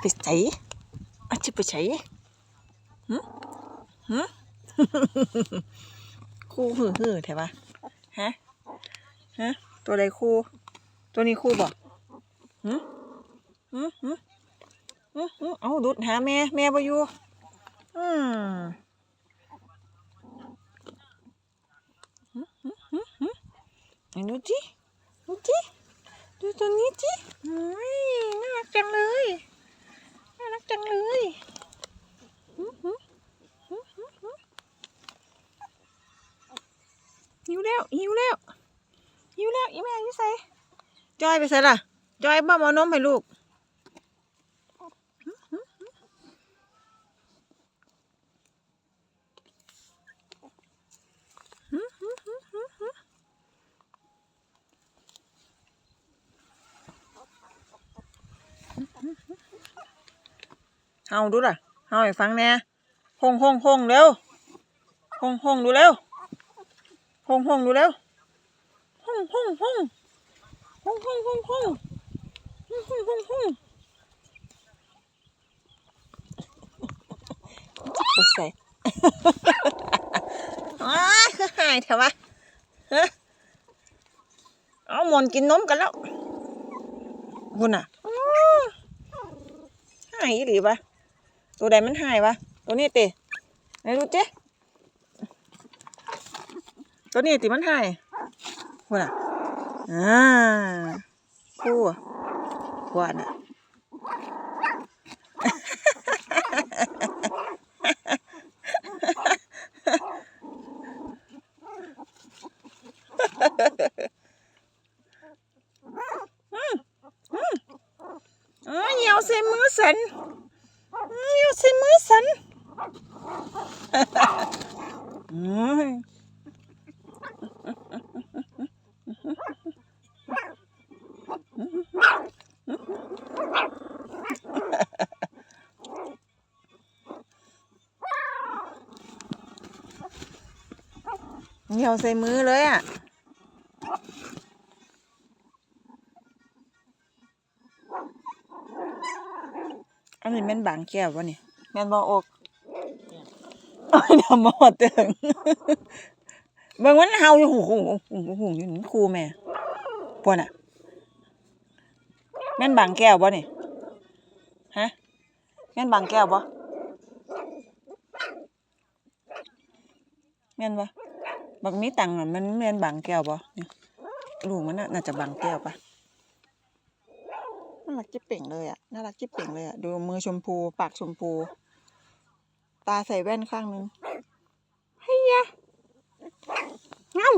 ไปใส่อาจะไปใส่หึหึคู่หือหือแถวะฮะฮะตัวใดคู่ ตัวนี้คู่บอกหึหึหึหึเอาดุดหาแม่แม่บ่อยู่อืมหึหึหึหึดูจิดูจิดูตัวนี้จิโอ้ยน่ารักจังเลย รักจังเลยหึหึหึหึหึหิวแล้วหิวแล้วหิวแล้วอีแม่อยี่ใส่จอยไปใส่ล่ะ จอยบ้ามอนมให้ลูก เฮาดูล่ะเฮาให้ฟังแหน่ฮงฮงฮงเร็วฮงฮงดูเร็วฮงฮงดูเร็วฮงฮงฮงฮงฮงฮงฮงฮงฮงฮงฮงไปใส่อ้ายคือหายเถอะวะฮะเอาหมอนกินนมกันแล้วคุณอะอ้าหายอีหลีปะ ตัวใดมันหายวะ ตัวนี้ติไหนดูเจ๊ตัวนี้ติมันหายหัวน่ะอ่าคู่หัวน่ะอ๋อเหนียวใส่มือสัน เหนียวใส่มือสันอืมเหนียวใส่มือเลยอะ อันนี้แม่นบางแก้ววะนี่แม่นบ่อกโอ้ยน้ำมอดเติงเบิ่งมันเฮาอยู่หูหูหูหูหูอยู่นี่ครูแม่ปวนอะ แม่นบางแก้วบ่นี่ฮะแม่นบางแก้วบ่แม่นบ่บักมีตังค์น่ะมันแม่นบางแก้วบ่นี่ลูกมันน่ะน่าจะบางแก้วปะ น่ารักจิ๊บเป่งเลยอะน่ารักจิ๊บเป่งเลยอะดูมือชมพู ปากชมพู ตาใส่แว่นข้างนึงเฮียเงา